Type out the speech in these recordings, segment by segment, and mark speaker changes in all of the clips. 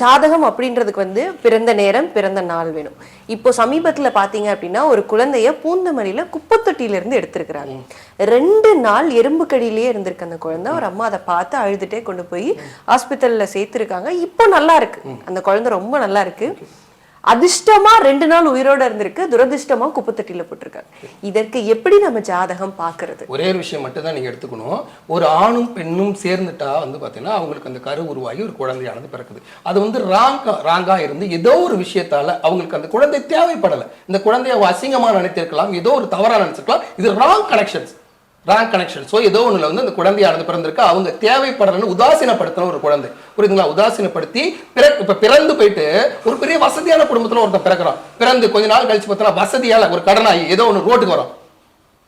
Speaker 1: ஜாதகம் அப்படின்றதுக்கு வந்து பிறந்த நேரம் பிறந்த நாள் வேணும். இப்போ சமீபத்தில் பார்த்தீங்க அப்படின்னா ஒரு குழந்தைய பூந்தமல்லியில குப்பத்தொட்டியில இருந்து எடுத்திருக்கிறாங்க. ரெண்டு நாள் எறும்பு கடியிலேயே இருந்திருக்கு அந்த குழந்தை. ஒரு அம்மா அதை பார்த்து அழுதுட்டே கொண்டு போய் ஹாஸ்பிட்டல்ல சேர்த்துருக்காங்க. இப்போ நல்லா இருக்கு. அந்த குழந்தை ரொம்ப நல்லா இருக்கு. அதிர்ஷ்டமா ரெண்டு நாள் உயிரோட இருந்திருக்கு துரதிர்ஷ்டமா குப்பத்தொட்டியில போட்டிருக்காங்க இதற்கு எப்படி நம்ம ஜாதகம் பாக்குறது
Speaker 2: ஒரே ஒரு விஷயம் மட்டும் தான் நீங்கள் எடுத்துக்கணும். ஒரு ஆணும் பெண்ணும் சேர்ந்துட்டா வந்து பாத்தீங்கன்னா அவங்களுக்கு அந்த கரு உருவாகி ஒரு குழந்தையானது பிறக்குது. அது வந்து ராங்கா ராங்காக இருந்து ஏதோ ஒரு விஷயத்தால அவங்களுக்கு அந்த குழந்தை தேவைப்படலை. இந்த குழந்தைய அசிங்கமா நினைத்திருக்கலாம் ஏதோ ஒரு தவறா நினைச்சிருக்கலாம். இது wrong connections rank connection so ஏதோ ஒன்றில் வந்து அந்த குழந்தையானது பிறந்திருக்கு. அவங்க தேவைப்படலன்னு உதாசீனப்படுத்தின ஒரு குழந்தை. புரியுதுங்களா? உதாசீனப்படுத்தி பிற இப்போ பிறந்து போயிட்டு ஒரு பெரிய வசதியான குடும்பத்தில் ஒருத்தன் பிறக்கிறான். பிறந்து கொஞ்ச நாள் கழிச்சு பார்த்தோன்னா வசதியால் ஒரு கடனாகி ஏதோ ஒன்று ரோட்டுக்கு வரும்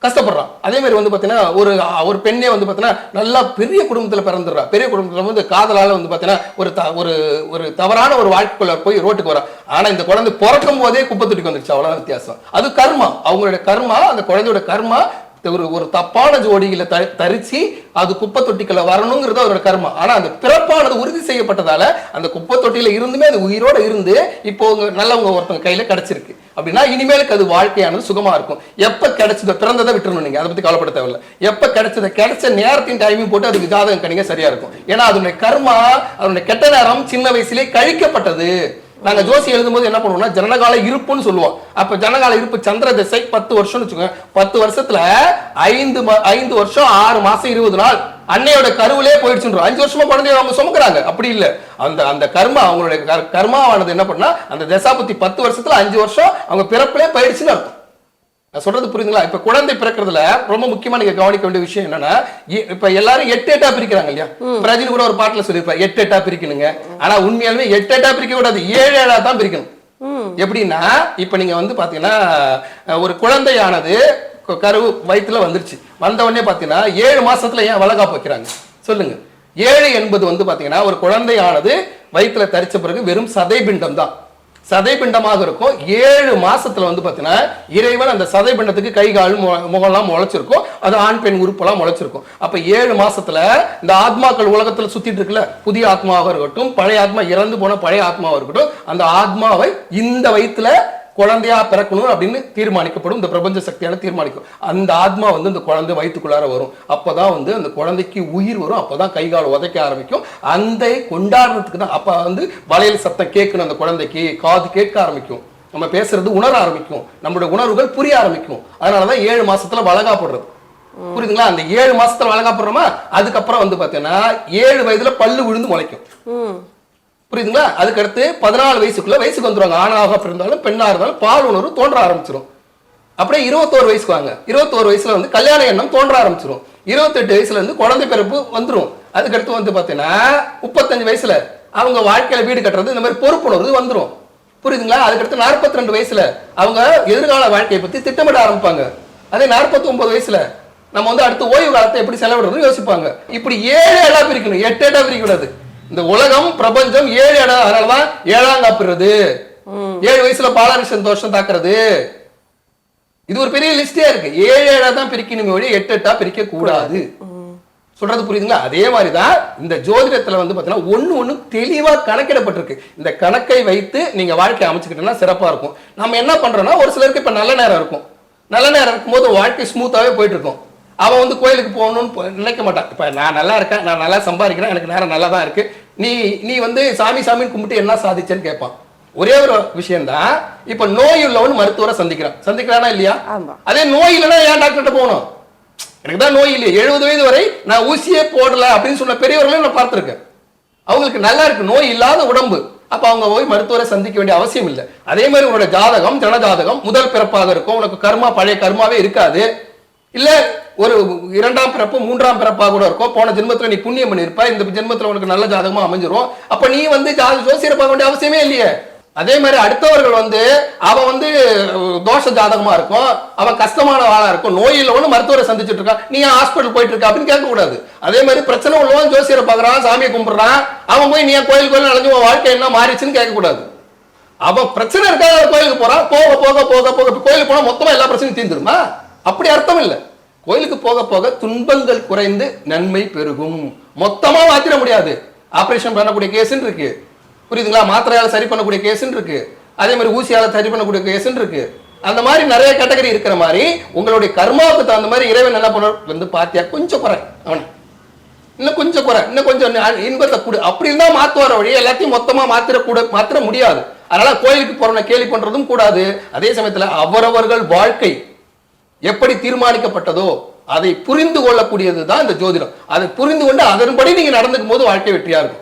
Speaker 2: கஷ்டப்படுறான். அதே மாதிரி வந்து பார்த்தீங்கன்னா ஒரு ஒரு பெண்ணே வந்து பார்த்தீங்கன்னா நல்லா பெரிய குடும்பத்தில் பிறந்துடுறா. பெரிய குடும்பத்தில் வந்து காதலால் வந்து பார்த்தீங்கன்னா ஒரு த ஒரு ஒரு தவறான ஒரு வாழ்க்கைக்குள்ள போய் ரோட்டுக்கு வரா. ஆனால் இந்த குழந்தை பிறக்கும் போதே குப்பை வந்துருச்சு. அவ்வளோ வித்தியாசம். அது கர்மா. அவங்களுடைய கர்மா அந்த குழந்தையோட கர்மா ஒரு ஒரு தப்பான ஜோடிகளை த தரிச்சு அது குப்பை தொட்டிக்குள்ள வரணுங்கிறது அவரோட கர்மம் ஆனா அந்த பிறப்பானது உறுதி செய்யப்பட்டதால அந்த குப்பை தொட்டியில இருந்துமே அது உயிரோட இருந்து இப்போ உங்க நல்லவங்க ஒருத்தவங்க கையில கிடைச்சிருக்கு. அப்படின்னா இனிமேலுக்கு அது வாழ்க்கையானது சுகமா இருக்கும். எப்ப கிடைச்சதோ பிறந்ததை விட்டுறணும் நீங்க. அதை பத்தி கவலைப்பட தேவையில்ல. எப்ப கிடைச்சதை கிடைச்ச நேரத்தின் டைமிங் போட்டு அதுக்கு ஜாதகம் கணிங்க சரியா இருக்கும். ஏன்னா அதனுடைய கர்மா அதனுடைய கெட்ட நேரம் சின்ன வயசுலேயே கழிக்கப்பட்டது. நாங்கள் ஜோசி எழுதும்போது என்ன பண்ணுவோம்னா ஜனகால இருப்புன்னு சொல்லுவோம். அப்போ ஜனகால இருப்பு சந்திர திசை பத்து வருஷம்னு வச்சுக்கோங்க. பத்து வருஷத்துல ஐந்து ம- ஐந்து வருஷம் ஆறு மாசம் இருபது நாள் அன்னையோட கருவிலே போயிடுச்சுன்றோம். அஞ்சு வருஷமா குழந்தைய அவங்க சுமக்குறாங்க. அப்படி இல்லை. அந்த அந்த கர்மா அவங்களுடைய கர்மாவானது என்ன பண்ணா அந்த தசாபத்தி பத்து வருஷத்துல அஞ்சு வருஷம் அவங்க பிறப்பிலே போயிடுச்சுன்னு அர்த்தம். நான் சொல்றது புரியுதுங்களா இப்ப குழந்தை பிறக்கிறதுல ரொம்ப முக்கியமா நீங்க கவனிக்க வேண்டிய விஷயம் என்னன்னா இப்ப எல்லாரும் எட்டு எட்டா பிரிக்கிறாங்க இல்லையா? பிரஜினி கூட ஒரு பாட்டுல சொல்லியிருப்பாரு எட்டு எட்டா பிரிக்கணுங்க. ஆனா உண்மையாலுமே எட்டு எட்டா பிரிக்க கூடாது ஏழு ஏழா தான் பிரிக்கணும். எப்படின்னா இப்ப நீங்க வந்து பாத்தீங்கன்னா ஒரு குழந்தையானது க- கரு வயித்துல வந்துருச்சு. வந்த உடனே பாத்தீங்கன்னா ஏழு மாசத்துல ஏன் வளகாப்பு வைக்கிறாங்க சொல்லுங்க. ஏழு என்பது வந்து பாத்தீங்கன்னா ஒரு குழந்தையானது வயித்துல தரிச்ச பிறகு வெறும் சதைபிண்டம் தான். சதைபிண்டமாக இருக்கும். ஏழு மாசத்துல வந்து பாத்தீங்கன்னா இறைவன் அந்த சதைபிண்டத்துக்கு கை கால் மு- முகம்லாம் முளைச்சிருக்கும். அது ஆண் பெண் உறுப்பெல்லாம் முளைச்சிருக்கும். அப்ப ஏழு மாசத்துல இந்த ஆத்மாக்கள் உலகத்துல சுத்திட்டு இருக்குல்ல புதிய ஆத்மாவாக இருக்கட்டும் பழைய ஆத்மா இறந்து போன பழைய ஆத்மாவாக இருக்கட்டும் அந்த ஆத்மாவை இந்த வயிற்றுல குழந்தையா பிறக்கணும் அப்படின்னு தீர்மானிக்கப்படும். இந்த பிரபஞ்ச சக்தியான தீர்மானிக்கும். அந்த ஆத்மா வந்து இந்த குழந்தை வயிற்றுக்குள்ளார வரும். அப்போதான் வந்து அந்த குழந்தைக்கு உயிர் வரும். அப்போதான் கை கால் உதைக்க ஆரம்பிக்கும். அந்த கொண்டாடுறதுக்கு தான் அப்ப வந்து வளையல் சத்தம் கேட்கணும் அந்த குழந்தைக்கு காது கேட்க ஆரம்பிக்கும். நம்ம பேசுறது உணர ஆரம்பிக்கும். நம்மளுடைய உணர்வுகள் புரிய ஆரம்பிக்கும். அதனாலதான் ஏழு மாசத்துல வளகாப்படுறது புரியுதுங்களா? அந்த ஏழு மாசத்துல வளகாப்படுறோமா அதுக்கப்புறம் வந்து பாத்தீங்கன்னா ஏழு வயதுல பல்லு விழுந்து முளைக்கும். புரியுதுங்களா? அதுக்கடுத்து பதினாலு வயசுக்குள்ள வயசுக்கு வந்துடுவாங்க ஆணாக பிறந்தாலும் பெண்ணாக இருந்தாலும் பால் உணர்வு தோன்ற ஆரம்பிச்சிடும் அப்படியே இருபத்தோரு வயசுக்கு வாங்க. இருபத்தோரு வயசுல வந்து கல்யாண எண்ணம் தோன்ற ஆரம்பிச்சிடும் இருபத்தெட்டு வயசுல இருந்து குழந்தை பிறப்பு வந்துடும் அதுக்கடுத்து வந்து பார்த்தீங்கன்னா முப்பத்தஞ்சு வயசுல அவங்க வாழ்க்கையில வீடு கட்டுறது இந்த மாதிரி பொறுப்புணர்வு வந்துடும் புரியுதுங்களா? அதுக்கடுத்து நாற்பத்தி ரெண்டு வயசுல அவங்க எதிர்கால வாழ்க்கையை பத்தி திட்டமிட ஆரம்பிப்பாங்க. அதே நாற்பத்தி ஒன்பது வயசுல நம்ம வந்து அடுத்து ஓய்வு காலத்தை எப்படி செலவிடுறதுன்னு யோசிப்பாங்க. இப்படி ஏழு ஏழா பிரிக்கணும். எட்டு ஏழா பிரிக்க கூடாது. இந்த உலகம் பிரபஞ்சம் ஏழு இடம். அதனாலதான் ஏழாம் காப்புறது ஏழு வயசுல பாலாரிஷன் தோஷம் தாக்குறது. இது ஒரு பெரிய லிஸ்டே இருக்கு. ஏழு ஏழா தான் பிரிக்கணுமே ஒழிய எட்டு எட்டா பிரிக்க கூடாது சொல்றது புரியுதுங்களா? அதே மாதிரி தான் இந்த ஜோதிடத்துல வந்து பாத்தீங்கன்னா ஒண்ணு ஒண்ணு தெளிவா கணக்கிடப்பட்டிருக்கு. இந்த கணக்கை வைத்து நீங்க வாழ்க்கை அமைச்சுக்கிட்டீங்கன்னா சிறப்பா இருக்கும். நம்ம என்ன பண்றோம்னா ஒரு சிலருக்கு இப்ப நல்ல நேரம் இருக்கும். நல்ல நேரம் இருக்கும்போது வாழ்க்கை ஸ்மூத்தாவே போயிட்டு இருக்கும். அவன் வந்து கோயிலுக்கு போகணும்னு நினைக்க மாட்டான். இப்ப நான் நல்லா இருக்கேன் நான் நல்லா சம்பாதிக்கிறேன் எனக்கு நேரம் நல்லா தான் இருக்கு. நீ நீ வந்து சாமி சாமின்னு கும்பிட்டு என்ன சாதிச்சேன்னு கேட்பான் ஒரே ஒரு விஷயம்தான் இப்ப நோய் உள்ளவன் மருத்துவரை சந்திக்கிறான். சந்திக்கிறானா இல்லையா. அதே நோய் இல்லைன்னா ஏன் டாக்டர்கிட்ட போகணும்? எனக்கு தான் நோய் இல்லையே. எழுபது வயது வரை நான் ஊசியே போடல அப்படின்னு சொன்ன பெரியவர்களையும் நான் பார்த்திருக்கேன். அவங்களுக்கு நல்லா இருக்கு நோய் இல்லாத உடம்பு. அப்ப அவங்க போய் மருத்துவரை சந்திக்க வேண்டிய அவசியம் இல்லை. அதே மாதிரி உன்னோட ஜாதகம் ஜனஜாதகம் முதல் பிறப்பாக இருக்கும். உனக்கு கர்மா பழைய கர்மாவே இருக்காது. இல்லை ஒரு இரண்டாம் பிறப்பு மூன்றாம் பிறப்பாக கூட இருக்கும் போன ஜென்மத்தில் நீ புண்ணியம் பண்ணியிருப்பா இந்த ஜென்மத்தில் உனக்கு நல்ல ஜாதகமாக அமைஞ்சிரும். அப்போ நீ வந்து ஜா- ஜோசியரை பார்க்க வேண்டிய அவசியமே இல்லையே. அதே மாதிரி அடுத்தவர்கள் வந்து அவன் வந்து தோஷ ஜாதகமா இருக்கும் அவன் கஷ்டமான ஆளா இருக்கும் நோய் ஒன்று மருத்துவரை சந்திச்சுட்டு இருக்கான் நீ ஏன் ஹாஸ்பிட்டல் போயிட்டு இருக்க அப்படின்னு கேட்கக்கூடாது. அதே மாதிரி பிரச்சனை உள்ளவன் ஜோசியரை பார்க்குறான் சாமியை கும்பிட்றான் அவன் போய் நீ ஏன் கோயில் கோயில் நடந்து உன் வாழ்க்கை என்ன மாறிச்சுன்னு கேட்கக்கூடாது. அவன் பிரச்சனை இருக்காத கோயிலுக்கு போறான் போக போக போக போக கோயிலுக்கு போனால் மொத்தமாக எல்லா பிரச்சனையும் தீர்ந்துருமா? அப்படி அர்த்தம் இல்லை கோயிலுக்கு போக போக துன்பங்கள் குறைந்து நன்மை பெருகும். மொத்தமா மாத்திர முடியாது. ஆப்ரேஷன் பண்ணக்கூடிய கேஸ் இருக்கு. புரியுதுங்களா? மாத்திரையால் சரி பண்ணக்கூடிய கேஸ்ன்னு இருக்கு. அதே மாதிரி ஊசியால் சரி பண்ணக்கூடிய கேஸ்ன்னு இருக்கு. அந்த மாதிரி நிறைய கேட்டகரி இருக்கிற மாதிரி உங்களுடைய கர்மாவுக்கு தகுந்த மாதிரி இறைவன் என்ன பண்ண வந்து பாத்தியா? கொஞ்சம் குறை. அவனை. இன்னும் கொஞ்சம் குறை. இன்னும் கொஞ்சம் இன்பத்தை கொடு. அப்படி இருந்தால் மாற்றுவார வழி எல்லாத்தையும் மொத்தமாக மாத்திர கூட மாத்திர முடியாது. அதனால கோயிலுக்கு போறவனை கேலி பண்றதும் கூடாது. அதே சமயத்தில் அவரவர்கள் வாழ்க்கை எப்படி தீர்மானிக்கப்பட்டதோ அதை புரிந்து கொள்ளக்கூடியது தான் இந்த ஜோதிடம். அதை புரிந்து கொண்டு அதன்படி நீங்க நடந்துக்கும் போது வாழ்க்கை வெற்றியா இருக்கும்.